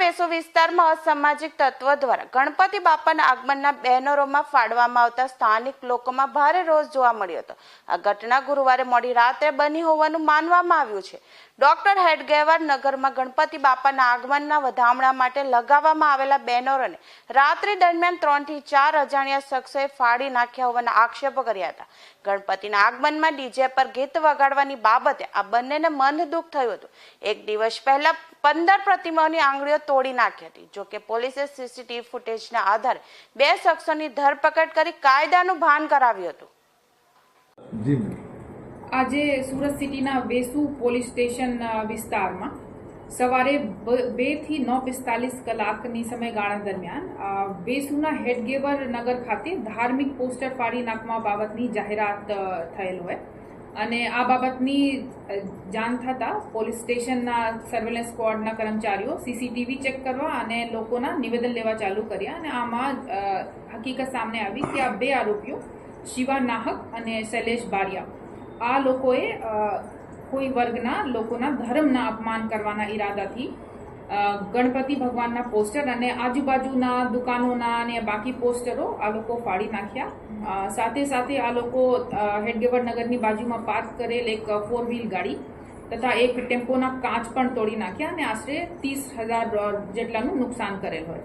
વેસુ વિસ્તારમાં અસામાજિક તત્વો દ્વારા ગણપતિ બાપાના આગમનના બેનરોમાં ફાડવામાં આવતા સ્થાનિક લોકોમાં ભારે રોષ જોવા મળ્યો હતો. આ ઘટના ગુરુવારે મોડી રાત્રે બની હોવાનું માનવામાં આવ્યું છે. ડોક્ટર હેડગેવાર નગરમાં ગણપતિ બાપાના આગમનના વધામણા માટે લગાવવામાં આવેલા બેનરોને રાત્રિ દરમિયાન ત્રણથી ચાર અજાણ્યા શખ્સોએ ફાડી નાખ્યા હોવાના આક્ષેપો કર્યા હતા. ગણપતિના આગમનમાં ડીજે પર ગીત વગાડવાની બાબતે આ બંનેને મન દુઃખ થયું હતું. એક દિવસ પહેલા પંદર પ્રતિમાઓની આંગળીઓ તોડી નાખી હતી. જોકે પોલીસે સીસીટીવી ફૂટેજના આધારે બે શખ્સોની ધરપકડ કરી કાયદાનું ભાન કરાવ્યું હતું. આજે સુરત સિટીના વેસુ પોલીસ સ્ટેશન વિસ્તારમાં સવારે બેથી નવ પિસ્તાલીસ કલાકની સમયગાળા દરમિયાન વેસુના હેડગેવર નગર ખાતે ધાર્મિક પોસ્ટર ફાડી નાખવા બાબતની જાહેરાત થયેલ હોય. અને આ બાબતની જાણ થતાં પોલીસ સ્ટેશનના સર્વેલન્સ સ્ક્વોડના કર્મચારીઓ સીસીટીવી ચેક કરવા અને લોકોના નિવેદન લેવા ચાલુ કર્યા અને આમાં હકીકત સામે આવી કે આ બે આરોપીઓ શિવા નાહક અને શૈલેષ બારિયા. આ લોકોએ કોઈ વર્ગના લોકોના ધર્મના અપમાન કરવાના ઈરાદાથી ગણપતિ ભગવાનના પોસ્ટર અને આજુબાજુના દુકાનોના અને બાકી પોસ્ટરો આ લોકો ફાડી નાખ્યા. સાથે સાથે આ લોકો હેડગેવર નગરની બાજુમાં પાર્ક કરેલ એક ફોર વ્હીલ ગાડી તથા એક ટેમ્પોના કાચ પણ તોડી નાખ્યા અને આશરે ત્રીસ હજાર જેટલાનું નુકસાન કરેલ હોય.